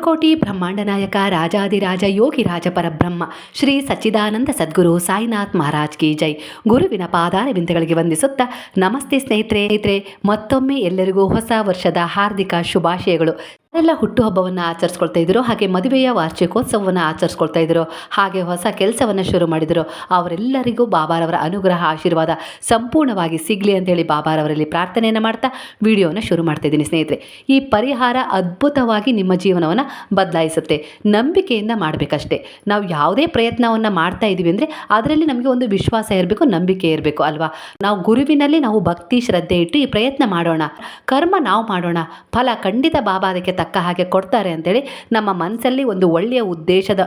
ಅಖಿಲಕೋಟಿ ಬ್ರಹ್ಮಾಂಡ ನಾಯಕ ರಾಜಾದಿರಾಜ ಯೋಗಿ ರಾಜ ಪರಬ್ರಹ್ಮ, ಶ್ರೀ ಸಚ್ಚಿದಾನಂದ ಸದ್ಗುರು ಸಾಯಿನಾಥ್ ಮಹಾರಾಜ್ ಕಿ ಜೈ. ಗುರುವಿನ ಪಾದಾರ ಬಿಂದಗಳಿಗೆ ವಂದಿಸುತ್ತಾ, ನಮಸ್ತೆ ಸ್ನೇಹಿತರೆ ಸ್ನೇಹಿತರೆ, ಮತ್ತೊಮ್ಮೆ ಎಲ್ಲರಿಗೂ ಹೊಸ ವರ್ಷದ ಹಾರ್ದಿಕ ಶುಭಾಶಯಗಳು. ಎಲ್ಲ ಹುಟ್ಟುಹಬ್ಬವನ್ನು ಆಚರಿಸ್ಕೊಳ್ತಾ ಇದ್ರು. ಹಾಗೆ ಮದುವೆಯ ವಾರ್ಷಿಕೋತ್ಸವವನ್ನು ಆಚರಿಸ್ಕೊಳ್ತಾ ಇದ್ದರು ಹಾಗೆ ಹೊಸ ಕೆಲಸವನ್ನು ಶುರು ಮಾಡಿದರು. ಅವರೆಲ್ಲರಿಗೂ ಬಾಬಾರವರ ಅನುಗ್ರಹ, ಆಶೀರ್ವಾದ ಸಂಪೂರ್ಣವಾಗಿ ಸಿಗಲಿ ಅಂತೇಳಿ ಬಾಬಾರವರಲ್ಲಿ ಪ್ರಾರ್ಥನೆಯನ್ನು ಮಾಡ್ತಾ ವಿಡಿಯೋನ ಶುರು ಮಾಡ್ತಾ ಇದ್ದೀನಿ ಸ್ನೇಹಿತರೆ. ಈ ಪರಿಹಾರ ಅದ್ಭುತವಾಗಿ ನಿಮ್ಮ ಜೀವನವನ್ನು ಬದಲಾಯಿಸುತ್ತೆ. ನಂಬಿಕೆಯಿಂದ ಮಾಡಬೇಕಷ್ಟೇ. ನಾವು ಯಾವುದೇ ಪ್ರಯತ್ನವನ್ನು ಮಾಡ್ತಾ ಇದ್ದೀವಿ ಅಂದರೆ ಅದರಲ್ಲಿ ನಮಗೆ ಒಂದು ವಿಶ್ವಾಸ ಇರಬೇಕು, ನಂಬಿಕೆ ಇರಬೇಕು ಅಲ್ವಾ? ನಾವು ಗುರುವಿನಲ್ಲಿ ನಾವು ಭಕ್ತಿ, ಶ್ರದ್ಧೆ ಇಟ್ಟು ಈ ಪ್ರಯತ್ನ ಮಾಡೋಣ. ಕರ್ಮ ನಾವು ಮಾಡೋಣ. ಫಲ ಖಂಡಿತ ಬಾಬಾ ಅದಕ್ಕೆ ತಕ್ಕ ಹಾಗೆ ಕೊಡ್ತಾರೆ ಅಂತೇಳಿ ನಮ್ಮ ಮನಸ್ಸಲ್ಲಿ ಒಂದು ಒಳ್ಳೆಯ ಉದ್ದೇಶದ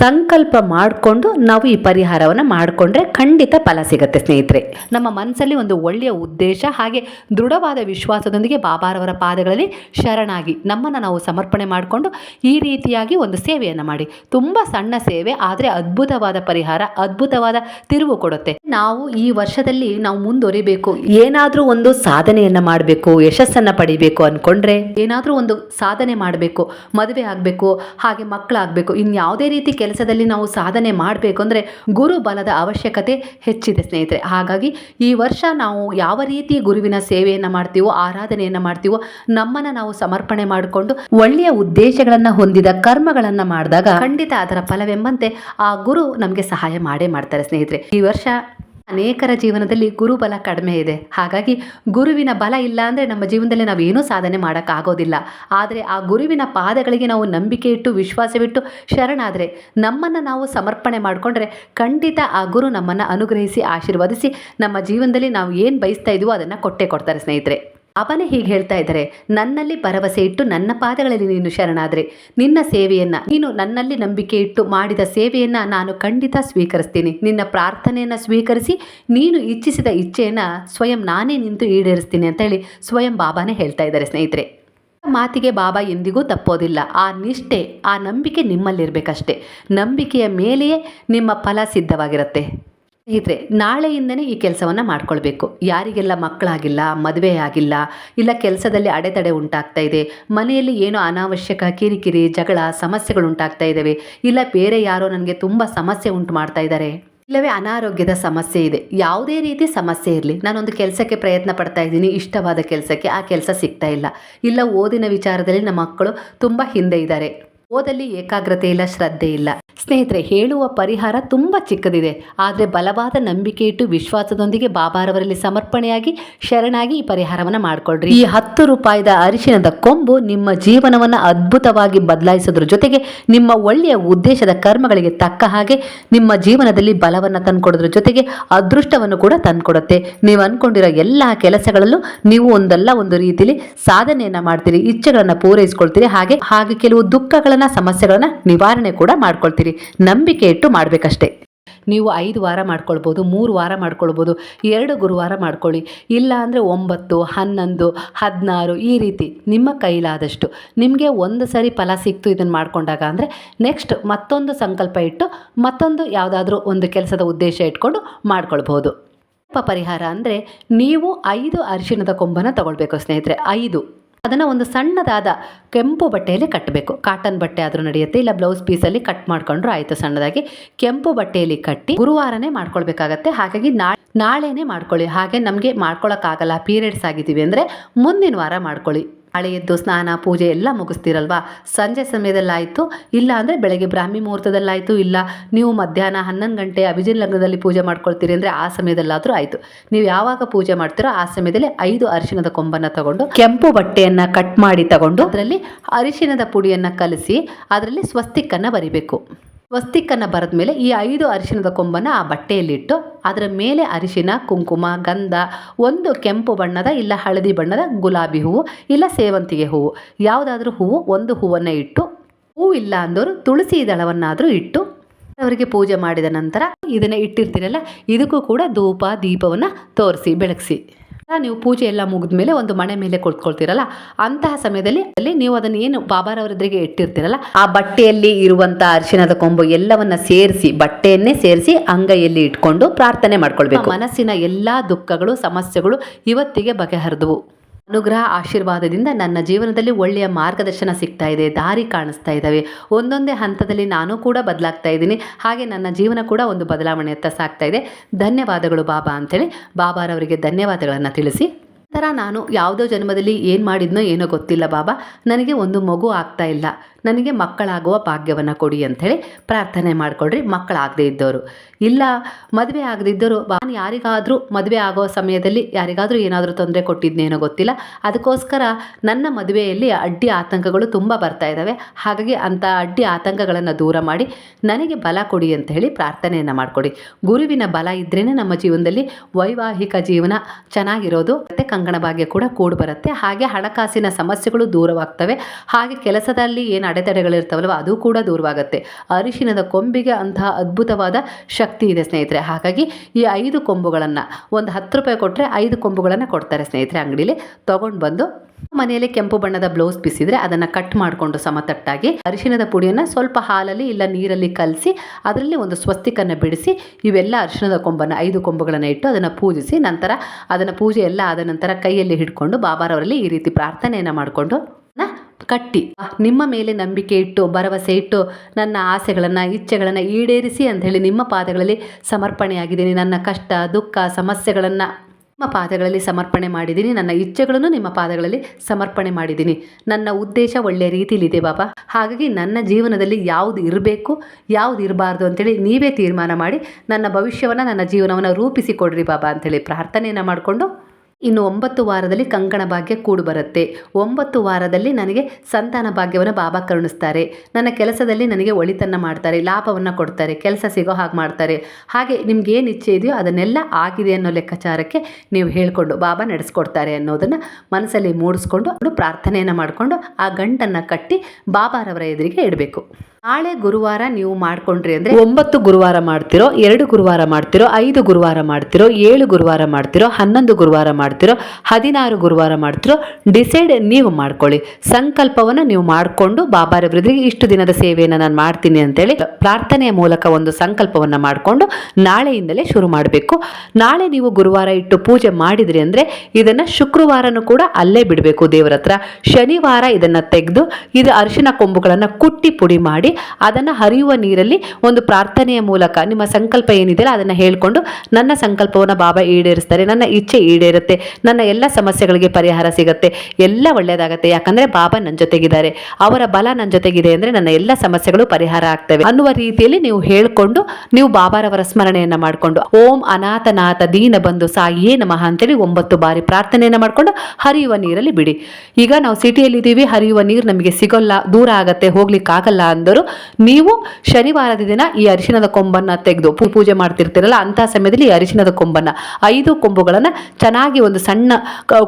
ಸಂಕಲ್ಪ ಮಾಡಿಕೊಂಡು ನಾವು ಈ ಪರಿಹಾರವನ್ನು ಮಾಡಿಕೊಂಡ್ರೆ ಖಂಡಿತ ಫಲ ಸಿಗುತ್ತೆ ಸ್ನೇಹಿತರೆ. ನಮ್ಮ ಮನಸ್ಸಲ್ಲಿ ಒಂದು ಒಳ್ಳೆಯ ಉದ್ದೇಶ ಹಾಗೆ ದೃಢವಾದ ವಿಶ್ವಾಸದೊಂದಿಗೆ ಬಾಬಾರವರ ಪಾದಗಳಲ್ಲಿ ಶರಣಾಗಿ ನಮ್ಮನ್ನು ನಾವು ಸಮರ್ಪಣೆ ಮಾಡಿಕೊಂಡು ಈ ರೀತಿಯಾಗಿ ಒಂದು ಸೇವೆಯನ್ನು ಮಾಡಿ. ತುಂಬ ಸಣ್ಣ ಸೇವೆ, ಆದರೆ ಅದ್ಭುತವಾದ ಪರಿಹಾರ, ಅದ್ಭುತವಾದ ತಿರುವು ಕೊಡುತ್ತೆ. ನಾವು ಈ ವರ್ಷದಲ್ಲಿ ನಾವು ಮುಂದುವರಿಬೇಕು. ಏನಾದರೂ ಒಂದು ಸಾಧನೆಯನ್ನು ಮಾಡಬೇಕು, ಯಶಸ್ಸನ್ನು ಪಡಿಬೇಕು ಅಂದ್ಕೊಂಡ್ರೆ ಏನಾದರೂ ಒಂದು ಸಾಧನೆ ಮಾಡಬೇಕು, ಮದುವೆ ಆಗಬೇಕು, ಹಾಗೆ ಮಕ್ಕಳಾಗಬೇಕು ಇನ್ಯಾವುದೇ ರೀತಿ ಕೆಲಸದಲ್ಲಿ ನಾವು ಸಾಧನೆ ಮಾಡಬೇಕು ಅಂದರೆ ಗುರು ಬಲದ ಅವಶ್ಯಕತೆ ಹೆಚ್ಚಿದೆ ಸ್ನೇಹಿತರೆ. ಹಾಗಾಗಿ ಈ ವರ್ಷ ನಾವು ಯಾವ ರೀತಿ ಗುರುವಿನ ಸೇವೆಯನ್ನು ಮಾಡ್ತೀವೋ, ಆರಾಧನೆಯನ್ನು ಮಾಡ್ತೀವೋ, ನಮ್ಮನ್ನು ನಾವು ಸಮರ್ಪಣೆ ಮಾಡಿಕೊಂಡು ಒಳ್ಳೆಯ ಉದ್ದೇಶಗಳನ್ನು ಹೊಂದಿದ ಕರ್ಮಗಳನ್ನು ಮಾಡಿದಾಗ ಖಂಡಿತ ಅದರ ಫಲವೆಂಬಂತೆ ಆ ಗುರು ನಮಗೆ ಸಹಾಯ ಮಾಡೇ ಮಾಡ್ತಾರೆ ಸ್ನೇಹಿತರೆ. ಈ ವರ್ಷ ಅನೇಕರ ಜೀವನದಲ್ಲಿ ಗುರುಬಲ ಕಡಿಮೆ ಇದೆ. ಹಾಗಾಗಿ ಗುರುವಿನ ಬಲ ಇಲ್ಲ ಅಂದರೆ ನಮ್ಮ ಜೀವನದಲ್ಲಿ ನಾವು ಏನೂ ಸಾಧನೆ ಮಾಡೋಕ್ಕಾಗೋದಿಲ್ಲ. ಆದರೆ ಆ ಗುರುವಿನ ಪಾದಗಳಿಗೆ ನಾವು ನಂಬಿಕೆ ಇಟ್ಟು, ವಿಶ್ವಾಸವಿಟ್ಟು ಶರಣಾದರೆ, ನಮ್ಮನ್ನು ನಾವು ಸಮರ್ಪಣೆ ಮಾಡಿಕೊಂಡ್ರೆ ಖಂಡಿತ ಆ ಗುರು ನಮ್ಮನ್ನು ಅನುಗ್ರಹಿಸಿ, ಆಶೀರ್ವದಿಸಿ ನಮ್ಮ ಜೀವನದಲ್ಲಿ ನಾವು ಏನು ಬಯಸ್ತಾ ಇದೀವೋ ಅದನ್ನು ಕೊಟ್ಟೆ ಕೊಡ್ತಾರೆ ಸ್ನೇಹಿತರೆ. ಅವನೇ ಹೀಗೆ ಹೇಳ್ತಾ ಇದ್ದಾರೆ, ನನ್ನಲ್ಲಿ ಭರವಸೆ ಇಟ್ಟು ನನ್ನ ಪಾದಗಳಲ್ಲಿ ನೀನು ಶರಣಾದರೆ, ನಿನ್ನ ಸೇವೆಯನ್ನು, ನೀನು ನನ್ನಲ್ಲಿ ನಂಬಿಕೆ ಇಟ್ಟು ಮಾಡಿದ ಸೇವೆಯನ್ನು ನಾನು ಖಂಡಿತ ಸ್ವೀಕರಿಸ್ತೀನಿ. ನಿನ್ನ ಪ್ರಾರ್ಥನೆಯನ್ನು ಸ್ವೀಕರಿಸಿ, ನೀನು ಇಚ್ಛಿಸಿದ ಇಚ್ಛೆಯನ್ನು ಸ್ವಯಂ ನಾನೇ ನಿಂತು ಈಡೇರಿಸ್ತೀನಿ ಅಂತ ಹೇಳಿ ಸ್ವಯಂ ಬಾಬಾನೇ ಹೇಳ್ತಾ ಇದ್ದಾರೆ ಸ್ನೇಹಿತರೆ. ಮಾತಿಗೆ ಬಾಬಾ ಎಂದಿಗೂ ತಪ್ಪೋದಿಲ್ಲ. ಆ ನಿಷ್ಠೆ, ಆ ನಂಬಿಕೆ ನಿಮ್ಮಲ್ಲಿರಬೇಕಷ್ಟೆ. ನಂಬಿಕೆಯ ಮೇಲೆಯೇ ನಿಮ್ಮ ಫಲ ಸಿದ್ಧವಾಗಿರುತ್ತೆ. ಸ್ನೇಹಿತರೆ, ನಾಳೆಯಿಂದನೇ ಈ ಕೆಲಸವನ್ನು ಮಾಡ್ಕೊಳ್ಬೇಕು. ಯಾರಿಗೆಲ್ಲ ಮಕ್ಕಳಾಗಿಲ್ಲ, ಮದುವೆ ಆಗಿಲ್ಲ, ಇಲ್ಲ ಕೆಲಸದಲ್ಲಿ ಅಡೆತಡೆ ಉಂಟಾಗ್ತಾ ಇದೆ, ಮನೆಯಲ್ಲಿ ಏನೋ ಅನಾವಶ್ಯಕ ಕಿರಿಕಿರಿ, ಜಗಳ, ಸಮಸ್ಯೆಗಳು ಉಂಟಾಗ್ತಾ ಇದ್ದಾವೆ ಇಲ್ಲ ಬೇರೆ ಯಾರೋ ನನಗೆ ತುಂಬ ಸಮಸ್ಯೆ ಉಂಟು ಮಾಡ್ತಾ ಇದ್ದಾರೆ ಇಲ್ಲವೇ ಅನಾರೋಗ್ಯದ ಸಮಸ್ಯೆ ಇದೆ, ಯಾವುದೇ ರೀತಿ ಸಮಸ್ಯೆ ಇರಲಿ, ನಾನೊಂದು ಕೆಲಸಕ್ಕೆ ಪ್ರಯತ್ನ ಪಡ್ತಾ ಇದ್ದೀನಿ, ಇಷ್ಟವಾದ ಕೆಲಸಕ್ಕೆ ಆ ಕೆಲಸ ಸಿಗ್ತಾ ಇಲ್ಲ ಇಲ್ಲ ಓದಿನ ವಿಚಾರದಲ್ಲಿ ನಮ್ಮ ಮಕ್ಕಳು ತುಂಬ ಹಿಂದೆ ಇದ್ದಾರೆ ಓದಲ್ಲಿ ಏಕಾಗ್ರತೆ ಇಲ್ಲ, ಶ್ರದ್ಧೆ ಇಲ್ಲ. ಸ್ನೇಹಿತರೆ, ಹೇಳುವ ಪರಿಹಾರ ತುಂಬ ಚಿಕ್ಕದಿದೆ. ಆದರೆ ಬಲವಾದ ನಂಬಿಕೆ ಇಟ್ಟು ವಿಶ್ವಾಸದೊಂದಿಗೆ ಬಾಬಾರವರಲ್ಲಿ ಸಮರ್ಪಣೆಯಾಗಿ, ಶರಣಾಗಿ ಈ ಪರಿಹಾರವನ್ನು ಮಾಡಿಕೊಳ್ಳ್ರಿ ಈ ಹತ್ತು ರೂಪಾಯಿದ ಅರಿಶಿಣದ ಕೊಂಬು ನಿಮ್ಮ ಜೀವನವನ್ನು ಅದ್ಭುತವಾಗಿ ಬದಲಾಯಿಸೋದ್ರ ಜೊತೆಗೆ ನಿಮ್ಮ ಒಳ್ಳೆಯ ಉದ್ದೇಶದ ಕರ್ಮಗಳಿಗೆ ತಕ್ಕ ಹಾಗೆ ನಿಮ್ಮ ಜೀವನದಲ್ಲಿ ಬಲವನ್ನು ತಂದುಕೊಡೋದ್ರ ಜೊತೆಗೆ ಅದೃಷ್ಟವನ್ನು ಕೂಡ ತಂದುಕೊಡುತ್ತೆ. ನೀವು ಅಂದ್ಕೊಂಡಿರೋ ಎಲ್ಲ ಕೆಲಸಗಳಲ್ಲೂ ನೀವು ಒಂದಲ್ಲ ಒಂದು ರೀತಿಯಲ್ಲಿ ಸಾಧನೆಯನ್ನು ಮಾಡ್ತೀರಿ, ಇಚ್ಛೆಗಳನ್ನು ಪೂರೈಸ್ಕೊಳ್ತೀರಿ. ಹಾಗೆ ಹಾಗೆ ಕೆಲವು ದುಃಖಗಳನ್ನು ಸಮಸ್ಯೆಗಳನ್ನ ನಿವಾರಣೆ ಕೂಡ ಮಾಡ್ಕೊಳ್ತೀರಿ. ನಂಬಿಕೆ ಇಟ್ಟು ಮಾಡಬೇಕಷ್ಟೇ. ನೀವು ಐದು ವಾರ ಮಾಡ್ಕೊಳ್ಬೋದು, ಮೂರು ವಾರ ಮಾಡ್ಕೊಳ್ಬೋದು, ಎರಡು ಗುರುವಾರ ಮಾಡ್ಕೊಳ್ಳಿ. ಇಲ್ಲ ಅಂದರೆ ಒಂಬತ್ತು, ಹನ್ನೊಂದು, ಹದಿನಾರು ಈ ರೀತಿ ನಿಮ್ಮ ಕೈಲಾದಷ್ಟು. ನಿಮಗೆ ಒಂದು ಸರಿ ಫಲ ಸಿಕ್ತು ಇದನ್ನು ಮಾಡ್ಕೊಂಡಾಗ ಅಂದರೆ ನೆಕ್ಸ್ಟ್ ಮತ್ತೊಂದು ಸಂಕಲ್ಪ ಇಟ್ಟು ಮತ್ತೊಂದು ಯಾವುದಾದ್ರೂ ಒಂದು ಕೆಲಸದ ಉದ್ದೇಶ ಇಟ್ಕೊಂಡು ಮಾಡ್ಕೊಳ್ಬೋದು. ಪರಿಹಾರ ಅಂದರೆ ನೀವು ಐದು ಅರಿಶಿಣದ ಕೊಂಬನ್ನು ತಗೊಳ್ಬೇಕು ಸ್ನೇಹಿತರೆ, ಐದು. ಅದನ್ನು ಒಂದು ಸಣ್ಣದಾದ ಕೆಂಪು ಬಟ್ಟೆಯಲ್ಲಿ ಕಟ್ಟಬೇಕು ಕಾಟನ್ ಬಟ್ಟೆ ಆದರೂ ನಡೆಯುತ್ತೆ, ಇಲ್ಲ ಬ್ಲೌಸ್ ಪೀಸಲ್ಲಿ ಕಟ್ ಮಾಡ್ಕೊಂಡ್ರು ಆಯಿತು ಸಣ್ಣದಾಗಿ. ಕೆಂಪು ಬಟ್ಟೆಯಲ್ಲಿ ಕಟ್ಟಿ ಗುರುವಾರನೇ ಮಾಡ್ಕೊಳ್ಬೇಕಾಗತ್ತೆ. ಹಾಗಾಗಿ ನಾ, ನಾಳೆನೇ ಮಾಡ್ಕೊಳ್ಳಿ. ಹಾಗೆ ನಮಗೆ ಮಾಡ್ಕೊಳ್ಳೋಕ್ಕಾಗಲ್ಲ ಪೀರಿಯಡ್ಸ್ ಆಗಿದ್ದೀವಿ ಅಂದರೆ ಮುಂದಿನ ವಾರ ಮಾಡ್ಕೊಳ್ಳಿ. ನಾಳೆ ಎದ್ದು ಸ್ನಾನ, ಪೂಜೆ ಎಲ್ಲ ಮುಗಿಸ್ತೀರಲ್ವಾ? ಸಂಜೆ ಸಮಯದಲ್ಲಾಯಿತು? ಇಲ್ಲ ಅಂದರೆ ಬೆಳಗ್ಗೆ ಬ್ರಾಹ್ಮಿ ಮುಹೂರ್ತದಲ್ಲಾಯಿತು? ಇಲ್ಲ. ನೀವು ಮಧ್ಯಾಹ್ನ ಹನ್ನೊಂದು ಗಂಟೆ ಅಭಿಜಿನ್ ಲಗ್ನದಲ್ಲಿ ಪೂಜೆ ಮಾಡ್ಕೊಳ್ತೀರಿ ಅಂದರೆ ಆ ಸಮಯದಲ್ಲಾದರೂ ಆಯಿತು. ನೀವು ಯಾವಾಗ ಪೂಜೆ ಮಾಡ್ತೀರೋ ಆ ಸಮಯದಲ್ಲಿ ಐದು ಅರಿಶಿಣದ ಕೊಂಬನ್ನು ತಗೊಂಡು, ಕೆಂಪು ಬಟ್ಟೆಯನ್ನು ಕಟ್ ಮಾಡಿ ತಗೊಂಡು, ಅದರಲ್ಲಿ ಅರಿಶಿಣದ ಪುಡಿಯನ್ನು ಕಲಸಿ, ಅದರಲ್ಲಿ ಸ್ವಸ್ತಿಕ್ಕನ್ನು ಬರಿಬೇಕು. ಸ್ವಸ್ತಿಕ್ಕನ್ನು ಬರೆದ ಮೇಲೆ ಈ ಐದು ಅರಿಶಿಣದ ಕೊಂಬನ್ನು ಆ ಬಟ್ಟೆಯಲ್ಲಿಟ್ಟು ಅದರ ಮೇಲೆ ಅರಿಶಿನ ಕುಂಕುಮ, ಗಂಧ, ಒಂದು ಕೆಂಪು ಬಣ್ಣದ ಇಲ್ಲ ಹಳದಿ ಬಣ್ಣದ ಗುಲಾಬಿ ಹೂವು ಇಲ್ಲ ಸೇವಂತಿಗೆ ಹೂವು. ಯಾವುದಾದ್ರೂ ಹೂವು ಒಂದು ಹೂವನ್ನು ಇಟ್ಟು ಹೂವು ಇಲ್ಲ ಅಂದವರು ತುಳಸಿ ದಳವನ್ನಾದರೂ ಇಟ್ಟು ಅವರಿಗೆ ಪೂಜೆ ಮಾಡಿದ ನಂತರ ಇದನ್ನು ಇಟ್ಟಿರ್ತೀರಲ್ಲ, ಇದಕ್ಕೂ ಕೂಡ ಧೂಪ, ದೀಪವನ್ನು ತೋರಿಸಿ, ಬೆಳಗಿಸಿ. ನೀವು ಪೂಜೆ ಎಲ್ಲ ಮುಗಿದ ಮೇಲೆ ಒಂದು ಮನೆ ಮೇಲೆ ಕುಳಿತುಕೊಳ್ತೀರಲ್ಲ ಅಂತಹ ಸಮಯದಲ್ಲಿ ಅಲ್ಲಿ ನೀವು ಅದನ್ನು ಏನು ಬಾಬಾರವರ ಎದುರಿಗೆ ಇಟ್ಟಿರ್ತೀರಲ್ಲ, ಆ ಬಟ್ಟೆಯಲ್ಲಿ ಇರುವಂಥ ಅರಿಶಿಣದ ಕೊಂಬು ಎಲ್ಲವನ್ನ ಸೇರಿಸಿ, ಬಟ್ಟೆಯನ್ನೇ ಸೇರಿಸಿ ಅಂಗೈಯಲ್ಲಿ ಇಟ್ಕೊಂಡು ಪ್ರಾರ್ಥನೆ ಮಾಡ್ಕೊಳ್ಬೇಕು. ಮನಸ್ಸಿನ ಎಲ್ಲ ದುಃಖಗಳು, ಸಮಸ್ಯೆಗಳು ಇವತ್ತಿಗೆ ಬಗೆಹರಿದವು. ಅನುಗ್ರಹ, ಆಶೀರ್ವಾದದಿಂದ ನನ್ನ ಜೀವನದಲ್ಲಿ ಒಳ್ಳೆಯ ಮಾರ್ಗದರ್ಶನ ಸಿಗ್ತಾ ಇದೆ, ದಾರಿ ಕಾಣಿಸ್ತಾ ಇದ್ದಾವೆ ಒಂದೊಂದೇ ಹಂತದಲ್ಲಿ ನಾನು ಕೂಡ ಬದಲಾಗ್ತಾ ಇದ್ದೀನಿ. ಹಾಗೆ ನನ್ನ ಜೀವನ ಕೂಡ ಒಂದು ಬದಲಾವಣೆಯತ್ತ ಸಾಗ್ತಾ ಇದೆ. ಧನ್ಯವಾದಗಳು ಬಾಬಾ ಅಂತೇಳಿ ಬಾಬಾರವರಿಗೆ ಧನ್ಯವಾದಗಳನ್ನು ತಿಳಿಸಿ. ಥರ ನಾನು ಯಾವುದೋ ಜನ್ಮದಲ್ಲಿ ಏನು ಮಾಡಿದ್ನೋ ಏನೋ ಗೊತ್ತಿಲ್ಲ ಬಾಬಾ. ನನಗೆ ಒಂದು ಮಗು ಆಗ್ತಾ ಇಲ್ಲ. ನನಗೆ ಮಕ್ಕಳಾಗುವ ಭಾಗ್ಯವನ್ನು ಕೊಡಿ ಅಂಥೇಳಿ ಪ್ರಾರ್ಥನೆ ಮಾಡಿಕೊಡ್ರಿ ಮಕ್ಕಳಾಗದೇ ಇದ್ದವರು ಇಲ್ಲ, ಮದುವೆ ಆಗದಿದ್ದರು ನಾನು ಯಾರಿಗಾದರೂ ಮದುವೆ ಆಗೋ ಸಮಯದಲ್ಲಿ ಯಾರಿಗಾದರೂ ಏನಾದರೂ ತೊಂದರೆ ಕೊಟ್ಟಿದ್ನೇನೋ ಗೊತ್ತಿಲ್ಲ. ಅದಕ್ಕೋಸ್ಕರ ನನ್ನ ಮದುವೆಯಲ್ಲಿ ಅಡ್ಡಿ ಆತಂಕಗಳು ತುಂಬ ಬರ್ತಾ ಇದ್ದಾವೆ ಹಾಗಾಗಿ ಅಂಥ ಅಡ್ಡಿ ಆತಂಕಗಳನ್ನು ದೂರ ಮಾಡಿ ನನಗೆ ಬಲ ಕೊಡಿ ಅಂತ ಹೇಳಿ ಪ್ರಾರ್ಥನೆಯನ್ನು ಮಾಡಿಕೊಡಿ. ಗುರುವಿನ ಬಲ ಇದ್ರೇ ನಮ್ಮ ಜೀವನದಲ್ಲಿ ವೈವಾಹಿಕ ಜೀವನ ಚೆನ್ನಾಗಿರೋದು. ಕಂಗಣ ಭಾಗ್ಯ ಕೂಡ ಕೂಡಿ ಬರುತ್ತೆ. ಹಾಗೆ ಹಣಕಾಸಿನ ಸಮಸ್ಯೆಗಳು ದೂರವಾಗ್ತವೆ. ಹಾಗೆ ಕೆಲಸದಲ್ಲಿ ಏನು ಅಡೆತಡೆಗಳಿರ್ತಾವಲ್ವ, ಅದು ಕೂಡ ದೂರವಾಗುತ್ತೆ. ಅರಿಶಿನದ ಕೊಂಬಿಗೆ ಅಂತಹ ಅದ್ಭುತವಾದ ಶಕ್ತಿ ಇದೆ ಸ್ನೇಹಿತರೆ. ಹಾಗಾಗಿ ಈ ಐದು ಕೊಂಬುಗಳನ್ನು, ಒಂದು ಹತ್ತು ರೂಪಾಯಿ ಕೊಟ್ಟರೆ ಐದು ಕೊಂಬುಗಳನ್ನು ಕೊಡ್ತಾರೆ ಸ್ನೇಹಿತರೆ ಅಂಗಡಿಲಿ. ತೊಗೊಂಡು ಬಂದು ಮನೆಯಲ್ಲಿ ಕೆಂಪು ಬಣ್ಣದ ಬ್ಲೌಸ್ ಬಿಸಿದ್ರೆ ಅದನ್ನ ಕಟ್ ಮಾಡಿಕೊಂಡು ಸಮತಟ್ಟಾಗಿ ಅರಿಶಿಣದ ಪುಡಿಯನ್ನು ಸ್ವಲ್ಪ ಹಾಲಲ್ಲಿ ಇಲ್ಲ ನೀರಲ್ಲಿ ಕಲಸಿ ಅದರಲ್ಲಿ ಒಂದು ಸ್ವಸ್ತಿಕನ್ನು ಬಿಡಿಸಿ ಇವೆಲ್ಲ ಅರಿಶಿಣದ ಕೊಂಬನ್ನು ಐದು ಕೊಂಬುಗಳನ್ನು ಇಟ್ಟು ಅದನ್ನು ಪೂಜಿಸಿ ನಂತರ ಅದನ್ನು ಪೂಜೆ ಎಲ್ಲ ಆದ ನಂತರ ಕೈಯಲ್ಲಿ ಹಿಡ್ಕೊಂಡು ಬಾಬಾರವರಲ್ಲಿ ಈ ರೀತಿ ಪ್ರಾರ್ಥನೆಯನ್ನು ಮಾಡಿಕೊಂಡು ಕಟ್ಟಿ. ನಿಮ್ಮ ಮೇಲೆ ನಂಬಿಕೆ ಇಟ್ಟು, ಭರವಸೆ ಇಟ್ಟು, ನನ್ನ ಆಸೆಗಳನ್ನು, ಇಚ್ಛೆಗಳನ್ನು ಈಡೇರಿಸಿ ಅಂತ ಹೇಳಿ ನಿಮ್ಮ ಪಾದಗಳಲ್ಲಿ ಸಮರ್ಪಣೆಯಾಗಿದ್ದೀನಿ. ನನ್ನ ಕಷ್ಟ, ದುಃಖ, ಸಮಸ್ಯೆಗಳನ್ನು ನಿಮ್ಮ ಪಾದಗಳಲ್ಲಿ ಸಮರ್ಪಣೆ ಮಾಡಿದ್ದೀನಿ. ನನ್ನ ಇಚ್ಛೆಗಳನ್ನು ನಿಮ್ಮ ಪಾದಗಳಲ್ಲಿ ಸಮರ್ಪಣೆ ಮಾಡಿದ್ದೀನಿ. ನನ್ನ ಉದ್ದೇಶ ಒಳ್ಳೆಯ ರೀತಿಯಲ್ಲಿದೆ ಬಾಬಾ. ಹಾಗಾಗಿ ನನ್ನ ಜೀವನದಲ್ಲಿ ಯಾವುದು ಇರಬೇಕು, ಯಾವುದು ಇರಬಾರ್ದು ಅಂತೇಳಿ ನೀವೇ ತೀರ್ಮಾನ ಮಾಡಿ ನನ್ನ ಭವಿಷ್ಯವನ್ನು, ನನ್ನ ಜೀವನವನ್ನು ರೂಪಿಸಿಕೊಡ್ರಿ ಬಾಬಾ ಅಂಥೇಳಿ ಪ್ರಾರ್ಥನೆಯನ್ನು ಮಾಡಿಕೊಂಡು ಇನ್ನು ಒಂಬತ್ತು ವಾರದಲ್ಲಿ ಕಂಕಣ ಭಾಗ್ಯ ಕೂಡು ಬರುತ್ತೆ. ಒಂಬತ್ತು ವಾರದಲ್ಲಿ ನನಗೆ ಸಂತಾನ ಭಾಗ್ಯವನ್ನು ಬಾಬಾ ಕರುಣಿಸ್ತಾರೆ. ನನ್ನ ಕೆಲಸದಲ್ಲಿ ನನಗೆ ಒಳಿತನ್ನು ಮಾಡ್ತಾರೆ, ಲಾಭವನ್ನು ಕೊಡ್ತಾರೆ, ಕೆಲಸ ಸಿಗೋ ಹಾಗೆ ಮಾಡ್ತಾರೆ. ಹಾಗೆ ನಿಮ್ಗೆ ಏನು ಇಚ್ಛೆ ಇದೆಯೋ ಅದನ್ನೆಲ್ಲ ಆಗಿದೆ ಅನ್ನೋ ಲೆಕ್ಕಾಚಾರಕ್ಕೆ ನೀವು ಹೇಳಿಕೊಂಡು ಬಾಬಾ ನಡೆಸ್ಕೊಡ್ತಾರೆ ಅನ್ನೋದನ್ನು ಮನಸ್ಸಲ್ಲಿ ಮೂಡಿಸ್ಕೊಂಡು, ಪ್ರಾರ್ಥನೆಯನ್ನು ಮಾಡಿಕೊಂಡು ಆ ಗಂಟನ್ನು ಕಟ್ಟಿ ಬಾಬಾರವರ ಎದುರಿಗೆ ಇಡಬೇಕು. ನಾಳೆ ಗುರುವಾರ ನೀವು ಮಾಡ್ಕೊಂಡ್ರಿ ಅಂದ್ರೆ ಒಂಬತ್ತು ಗುರುವಾರ ಮಾಡ್ತಿರೋ, ಎರಡು ಗುರುವಾರ ಮಾಡ್ತಿರೋ, ಐದು ಗುರುವಾರ ಮಾಡ್ತಿರೋ, ಏಳು ಗುರುವಾರ ಮಾಡ್ತಿರೋ, ಹನ್ನೊಂದು ಗುರುವಾರ ಮಾಡ್ತಿರೋ, ಹದಿನಾರು ಗುರುವಾರ ಮಾಡ್ತಿರೋ, ಡಿಸೈಡ್ ನೀವು ಮಾಡ್ಕೊಳ್ಳಿ. ಸಂಕಲ್ಪವನ್ನು ನೀವು ಮಾಡಿಕೊಂಡು ಬಾಬಾರವರಿಗೆ ಇಷ್ಟು ದಿನದ ಸೇವೆಯನ್ನು ನಾನು ಮಾಡ್ತೀನಿ ಅಂತೇಳಿ ಪ್ರಾರ್ಥನೆಯ ಮೂಲಕ ಒಂದು ಸಂಕಲ್ಪವನ್ನು ಮಾಡಿಕೊಂಡು ನಾಳೆಯಿಂದಲೇ ಶುರು ಮಾಡಬೇಕು. ನಾಳೆ ನೀವು ಗುರುವಾರ ಇಟ್ಟು ಪೂಜೆ ಮಾಡಿದ್ರಿ ಅಂದರೆ ಇದನ್ನು ಶುಕ್ರವಾರನೂ ಕೂಡ ಅಲ್ಲೇ ಬಿಡಬೇಕು ದೇವರ ಹತ್ರ ಶನಿವಾರ ಇದನ್ನು ತೆಗೆದು, ಇದು ಅರಿಶಿನ ಕೊಂಬುಗಳನ್ನು ಕುಟ್ಟಿ ಪುಡಿ ಮಾಡಿ ಅದನ್ನು ಹರಿಯುವ ನೀರಲ್ಲಿ ಒಂದು ಪ್ರಾರ್ಥನೆಯ ಮೂಲಕ ನಿಮ್ಮ ಸಂಕಲ್ಪ ಏನಿದೆಯಲ್ಲ ಅದನ್ನು ಹೇಳಿಕೊಂಡು ನನ್ನ ಸಂಕಲ್ಪವನ್ನು ಬಾಬಾ ಈಡೇರಿಸ್ತಾರೆ, ನನ್ನ ಇಚ್ಛೆ ಈಡೇರುತ್ತೆ, ನನ್ನ ಎಲ್ಲ ಸಮಸ್ಯೆಗಳಿಗೆ ಪರಿಹಾರ ಸಿಗುತ್ತೆ, ಎಲ್ಲ ಒಳ್ಳೆಯದಾಗುತ್ತೆ. ಯಾಕಂದರೆ ಬಾಬಾ ನನ್ನ ಜೊತೆಗಿದ್ದಾರೆ, ಅವರ ಬಲ ನನ್ನ ಜೊತೆಗಿದೆ ಅಂದರೆ ನನ್ನ ಎಲ್ಲ ಸಮಸ್ಯೆಗಳು ಪರಿಹಾರ ಆಗ್ತವೆ ಅನ್ನುವ ರೀತಿಯಲ್ಲಿ ನೀವು ಹೇಳಿಕೊಂಡು ನೀವು ಬಾಬಾರವರ ಸ್ಮರಣೆಯನ್ನು ಮಾಡಿಕೊಂಡು, ಓಂ ಅನಾಥನಾಥ ದೀನ ಬಂಧು ಸಾಯಿಯೇ ನಮಃ ಅಂತೇಳಿ ಒಂಬತ್ತು ಬಾರಿ ಪ್ರಾರ್ಥನೆಯನ್ನು ಮಾಡಿಕೊಂಡು ಹರಿಯುವ ನೀರಲ್ಲಿ ಬಿಡಿ. ಈಗ ನಾವು ಸಿಟಿಯಲ್ಲಿದ್ದೀವಿ ಹರಿಯುವ ನೀರು ನಮಗೆ ಸಿಗೋಲ್ಲ, ದೂರ ಆಗತ್ತೆ, ಹೋಗ್ಲಿಕ್ಕಾಗಲ್ಲ ಅಂದರು ನೀವು ಶನಿವಾರದ ದಿನ ಈ ಅರಿಶಿಣದ ಕೊಂಬನ್ನು ತೆಗೆದು ಪೂಜೆ ಮಾಡ್ತಿರ್ತೀರಲ್ಲ ಅಂತಹ ಸಮಯದಲ್ಲಿ ಈ ಅರಿಶಿಣದ ಕೊಂಬನ್ನು, ಐದು ಕೊಂಬುಗಳನ್ನು ಚೆನ್ನಾಗಿ ಒಂದು ಸಣ್ಣ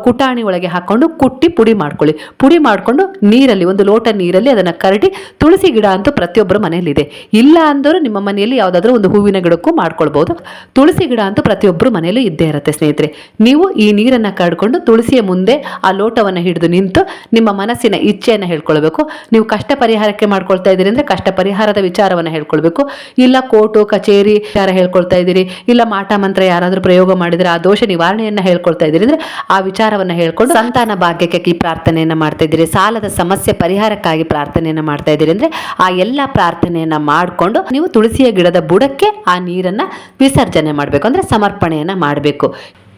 ಕುಟಾಣಿ ಒಳಗೆ ಹಾಕೊಂಡು ಕುಟ್ಟಿ ಪುಡಿ ಮಾಡ್ಕೊಳ್ಳಿ. ಪುಡಿ ಮಾಡಿಕೊಂಡು ನೀರಲ್ಲಿ, ಒಂದು ಲೋಟ ನೀರಲ್ಲಿ ಅದನ್ನು ಕರಡಿ, ತುಳಸಿ ಗಿಡ ಅಂತೂ ಪ್ರತಿಯೊಬ್ಬರ ಮನೆಯಲ್ಲಿದೆ. ಇಲ್ಲ ಅಂದರೂ ನಿಮ್ಮ ಮನೆಯಲ್ಲಿ ಯಾವುದಾದ್ರೂ ಒಂದು ಹೂವಿನ ಗಿಡಕ್ಕೂ ಮಾಡ್ಕೊಳ್ಬೋದು. ತುಳಸಿ ಗಿಡ ಅಂತೂ ಪ್ರತಿಯೊಬ್ಬರ ಮನೆಯಲ್ಲೂ ಇದ್ದೇ ಇರುತ್ತೆ ಸ್ನೇಹಿತರೆ. ನೀವು ಈ ನೀರನ್ನು ಕಡ್ಕೊಂಡು ತುಳಸಿಯ ಮುಂದೆ ಆ ಲೋಟವನ್ನು ಹಿಡಿದು ನಿಂತು ನಿಮ್ಮ ಮನಸ್ಸಿನ ಇಚ್ಛೆಯನ್ನು ಹೇಳ್ಕೊಳ್ಬೇಕು. ನೀವು ಕಷ್ಟ ಪರಿಹಾರಕ್ಕೆ ಮಾಡ್ಕೊಳ್ತಾ ಇದ್ದೀರಿ ಅಂದರೆ ಕಷ್ಟ ಪರಿಹಾರದ ವಿಚಾರವನ್ನು ಹೇಳ್ಕೊಳ್ಬೇಕು. ಇಲ್ಲ ಕೋರ್ಟು, ಕಚೇರಿ ವಿಚಾರ ಹೇಳ್ಕೊಳ್ತಾ ಇದ್ದೀರಿ, ಇಲ್ಲ ಮಾಟ ಮಂತ್ರ ಯಾರಾದರೂ ಪ್ರಯೋಗ ಮಾಡಿದರೆ ಆ ದೋಷ ನಿವಾರಣೆಯನ್ನು ಹೇಳ್ಕೊಳ್ತಾ ಇದ್ದೀರಿ ಅಂದರೆ ಆ ವಿಚಾರವನ್ನು ಹೇಳ್ಕೊಂಡು ಸಂತಾನ ಭಾಗ್ಯಕ್ಕೆ ಈ ಪ್ರಾರ್ಥನೆಯನ್ನು ಮಾಡ್ತಾ ಇದ್ದೀರಿ. ಸಾಲದ ಸಮಸ್ಯೆ ಪರಿಹಾರಕ್ಕಾಗಿ ಪ್ರಾರ್ಥನೆಯನ್ನು ಮಾಡ್ತಾ ಇದ್ದೀರಿ ಅಂದರೆ ಆ ಎಲ್ಲ ಪ್ರಾರ್ಥನೆಯನ್ನು ಮಾಡಿಕೊಂಡು ನೀವು ತುಳಸಿಯ ಗಿಡದ ಬುಡಕ್ಕೆ ಆ ನೀರನ್ನು ವಿಸರ್ಜನೆ ಮಾಡಬೇಕು ಅಂದರೆ ಸಮರ್ಪಣೆಯನ್ನು ಮಾಡಬೇಕು.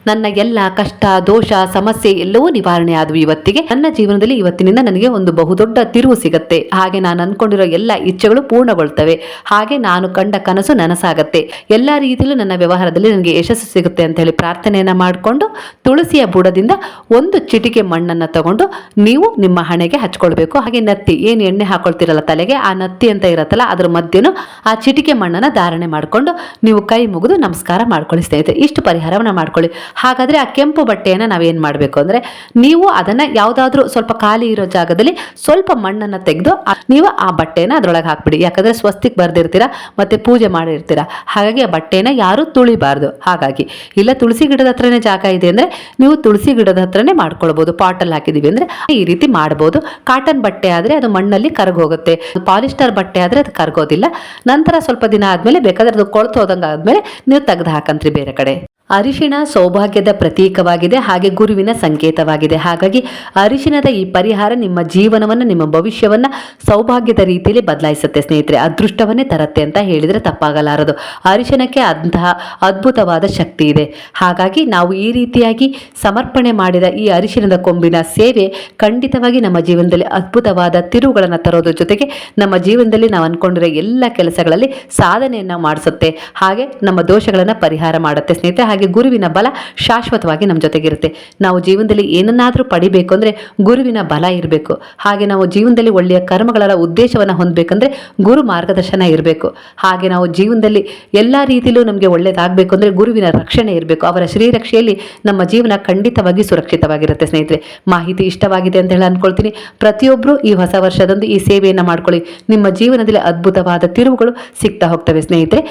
ನನ್ನ ಎಲ್ಲ ಕಷ್ಟ, ದೋಷ, ಸಮಸ್ಯೆ ಎಲ್ಲವೂ ನಿವಾರಣೆ ಆದವು ಇವತ್ತಿಗೆ. ನನ್ನ ಜೀವನದಲ್ಲಿ ಇವತ್ತಿನಿಂದ ನನಗೆ ಒಂದು ಬಹುದೊಡ್ಡ ತಿರುವು ಸಿಗುತ್ತೆ. ಹಾಗೆ ನಾನು ಅಂದ್ಕೊಂಡಿರೋ ಎಲ್ಲ ಇಚ್ಛೆಗಳು ಪೂರ್ಣಗೊಳ್ತವೆ. ಹಾಗೆ ನಾನು ಕಂಡ ಕನಸು ನನಸಾಗತ್ತೆ. ಎಲ್ಲ ರೀತಿಯಲ್ಲೂ ನನ್ನ ವ್ಯವಹಾರದಲ್ಲಿ ನನಗೆ ಯಶಸ್ಸು ಸಿಗುತ್ತೆ ಅಂತ ಹೇಳಿ ಪ್ರಾರ್ಥನೆಯನ್ನು ಮಾಡಿಕೊಂಡು ತುಳಸಿಯ ಬುಡದಿಂದ ಒಂದು ಚಿಟಿಕೆ ಮಣ್ಣನ್ನು ತಗೊಂಡು ನೀವು ನಿಮ್ಮ ಹಣೆಗೆ ಹಚ್ಕೊಳ್ಬೇಕು. ಹಾಗೆ ನತ್ತಿ, ಏನು ಎಣ್ಣೆ ಹಾಕೊಳ್ತಿರಲ್ಲ ತಲೆಗೆ, ಆ ನತ್ತಿ ಅಂತ ಇರತ್ತಲ್ಲ, ಅದ್ರ ಮಧ್ಯನೂ ಆ ಚಿಟಿಕೆ ಮಣ್ಣನ್ನು ಧಾರಣೆ ಮಾಡಿಕೊಂಡು ನೀವು ಕೈ ಮುಗಿದು ನಮಸ್ಕಾರ ಮಾಡ್ಕೊಳ್ಳಿ ಸ್ನೇಹಿತರೆ. ಇಷ್ಟು ಪರಿಹಾರವನ್ನು ಮಾಡ್ಕೊಳ್ಳಿ. ಹಾಗಾದರೆ ಆ ಕೆಂಪು ಬಟ್ಟೆಯನ್ನು ನಾವೇನು ಮಾಡಬೇಕು ಅಂದರೆ ನೀವು ಅದನ್ನು ಯಾವುದಾದ್ರೂ ಸ್ವಲ್ಪ ಖಾಲಿ ಇರೋ ಜಾಗದಲ್ಲಿ ಸ್ವಲ್ಪ ಮಣ್ಣನ್ನು ತೆಗೆದು ನೀವು ಆ ಬಟ್ಟೆನ ಅದರೊಳಗೆ ಹಾಕ್ಬಿಡಿ. ಯಾಕಂದರೆ ಸ್ವಸ್ತಿಗೆ ಬರೆದಿರ್ತೀರ, ಮತ್ತು ಪೂಜೆ ಮಾಡಿರ್ತೀರ. ಹಾಗಾಗಿ ಆ ಬಟ್ಟೆನ ಯಾರೂ ತುಳಿಬಾರ್ದು. ಹಾಗಾಗಿ ಇಲ್ಲ ತುಳಸಿ ಗಿಡದ ಹತ್ರನೇ ಜಾಗ ಇದೆ ಅಂದರೆ ನೀವು ತುಳಸಿ ಗಿಡದ ಹತ್ರನೇ ಮಾಡ್ಕೊಳ್ಬೋದು. ಪಾಟಲ್ಲಿ ಹಾಕಿದ್ದೀವಿ ಅಂದರೆ ಈ ರೀತಿ ಮಾಡ್ಬೋದು. ಕಾಟನ್ ಬಟ್ಟೆ ಆದರೆ ಅದು ಮಣ್ಣಲ್ಲಿ ಕರಗೋಗುತ್ತೆ ಪಾಲಿಸ್ಟರ್ ಬಟ್ಟೆ ಆದರೆ ಅದು ಕರಗೋದಿಲ್ಲ. ನಂತರ ಸ್ವಲ್ಪ ದಿನ ಆದಮೇಲೆ ಬೇಕಾದ್ರೆ ಅದು ಕೊಳ್ತು ಹೋದಂಗೆ ಆದಮೇಲೆ ನೀವು ತೆಗೆದು ಹಾಕಂತ್ರಿ ಬೇರೆ ಕಡೆ. ಅರಿಶಿಣ ಸೌಭಾಗ್ಯದ ಪ್ರತೀಕವಾಗಿದೆ ಹಾಗೆ ಗುರುವಿನ ಸಂಕೇತವಾಗಿದೆ. ಹಾಗಾಗಿ ಅರಿಶಿಣದ ಈ ಪರಿಹಾರ ನಿಮ್ಮ ಜೀವನವನ್ನು, ನಿಮ್ಮ ಭವಿಷ್ಯವನ್ನು ಸೌಭಾಗ್ಯದ ರೀತಿಯಲ್ಲಿ ಬದಲಾಯಿಸುತ್ತೆ ಸ್ನೇಹಿತರೆ. ಅದೃಷ್ಟವನ್ನೇ ತರತ್ತೆ ಅಂತ ಹೇಳಿದರೆ ತಪ್ಪಾಗಲಾರದು. ಅರಿಶಿಣಕ್ಕೆ ಅಂತಹ ಅದ್ಭುತವಾದ ಶಕ್ತಿ ಇದೆ. ಹಾಗಾಗಿ ನಾವು ಈ ರೀತಿಯಾಗಿ ಸಮರ್ಪಣೆ ಮಾಡಿದ ಈ ಅರಿಶಿಣದ ಕೊಂಬಿನ ಸೇವೆ ಖಂಡಿತವಾಗಿ ನಮ್ಮ ಜೀವನದಲ್ಲಿ ಅದ್ಭುತವಾದ ತಿರುವುಗಳನ್ನು ತರೋದ್ರ ಜೊತೆಗೆ ನಮ್ಮ ಜೀವನದಲ್ಲಿ ನಾವು ಅಂದ್ಕೊಂಡಿರೋ ಎಲ್ಲ ಕೆಲಸಗಳಲ್ಲಿ ಸಾಧನೆಯನ್ನು ಮಾಡಿಸುತ್ತೆ. ಹಾಗೆ ನಮ್ಮ ದೋಷಗಳನ್ನು ಪರಿಹಾರ ಮಾಡುತ್ತೆ ಸ್ನೇಹಿತರೆ. ಹಾಗೆ ಗುರುವಿನ ಬಲ ಶಾಶ್ವತವಾಗಿ ನಮ್ಮ ಜೊತೆಗಿರುತ್ತೆ. ನಾವು ಜೀವನದಲ್ಲಿ ಏನನ್ನಾದರೂ ಪಡಿಬೇಕು ಅಂದರೆ ಗುರುವಿನ ಬಲ ಇರಬೇಕು. ಹಾಗೆ ನಾವು ಜೀವನದಲ್ಲಿ ಒಳ್ಳೆಯ ಕರ್ಮಗಳ ಉದ್ದೇಶವನ್ನು ಹೊಂದಬೇಕಂದ್ರೆ ಗುರು ಮಾರ್ಗದರ್ಶನ ಇರಬೇಕು. ಹಾಗೆ ನಾವು ಜೀವನದಲ್ಲಿ ಎಲ್ಲ ರೀತಿಯಲ್ಲೂ ನಮಗೆ ಒಳ್ಳೆಯದಾಗಬೇಕು ಅಂದರೆ ಗುರುವಿನ ರಕ್ಷಣೆ ಇರಬೇಕು. ಅವರ ಶ್ರೀರಕ್ಷೆಯಲ್ಲಿ ನಮ್ಮ ಜೀವನ ಖಂಡಿತವಾಗಿ ಸುರಕ್ಷಿತವಾಗಿರುತ್ತೆ ಸ್ನೇಹಿತರೆ. ಮಾಹಿತಿ ಇಷ್ಟವಾಗಿದೆ ಅಂತ ಹೇಳಿ ಅಂದ್ಕೊಳ್ತೀನಿ ಪ್ರತಿಯೊಬ್ಬರು ಈ ಹೊಸ ವರ್ಷದಂದು ಈ ಸೇವೆಯನ್ನು ಮಾಡ್ಕೊಳ್ಳಿ. ನಿಮ್ಮ ಜೀವನದಲ್ಲಿ ಅದ್ಭುತವಾದ ತಿರುವುಗಳು ಸಿಗ್ತಾ ಹೋಗ್ತವೆ ಸ್ನೇಹಿತರೆ.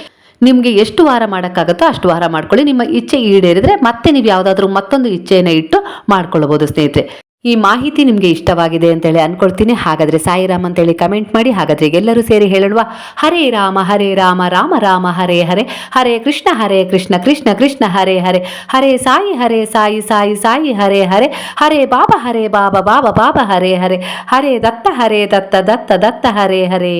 ನಿಮಗೆ ಎಷ್ಟು ವಾರ ಮಾಡೋಕ್ಕಾಗುತ್ತೋ ಅಷ್ಟು ವಾರ ಮಾಡ್ಕೊಳ್ಳಿ. ನಿಮ್ಮ ಇಚ್ಛೆ ಈಡೇರಿದ್ರೆ ಮತ್ತೆ ನೀವು ಯಾವುದಾದ್ರೂ ಮತ್ತೊಂದು ಇಚ್ಛೆಯನ್ನು ಇಟ್ಟು ಮಾಡ್ಕೊಳ್ಬೋದು ಸ್ನೇಹಿತರೆ. ಈ ಮಾಹಿತಿ ನಿಮಗೆ ಇಷ್ಟವಾಗಿದೆ ಅಂತೇಳಿ ಅನ್ಕೊಳ್ತೀನಿ. ಹಾಗಾದರೆ ಸಾಯಿರಾಮ್ ಅಂತೇಳಿ ಕಮೆಂಟ್ ಮಾಡಿ. ಹಾಗಾದರೆ ಎಲ್ಲರೂ ಸೇರಿ ಹೇಳುವ ಹರೇ ರಾಮ ಹರೇ ರಾಮ ರಾಮ ರಾಮ, ಹರೇ ಹರೇ. ಹರೇ ಕೃಷ್ಣ ಹರೇ ಕೃಷ್ಣ ಕೃಷ್ಣ ಕೃಷ್ಣ, ಹರೇ ಹರೇ. ಹರೇ ಸಾಯಿ ಹರೇ ಸಾಯಿ ಸಾಯಿ ಸಾಯಿ, ಹರೇ ಹರೇ. ಹರೇ ಬಾಬಾ ಹರೇ ಬಾಬಾ ಬಾಬಾ ಬಾಬಾ, ಹರೇ ಹರೇ. ಹರೇ ದತ್ತ ಹರೇ ದತ್ತ ದತ್ತ ದತ್ತ, ಹರೇ ಹರೇ.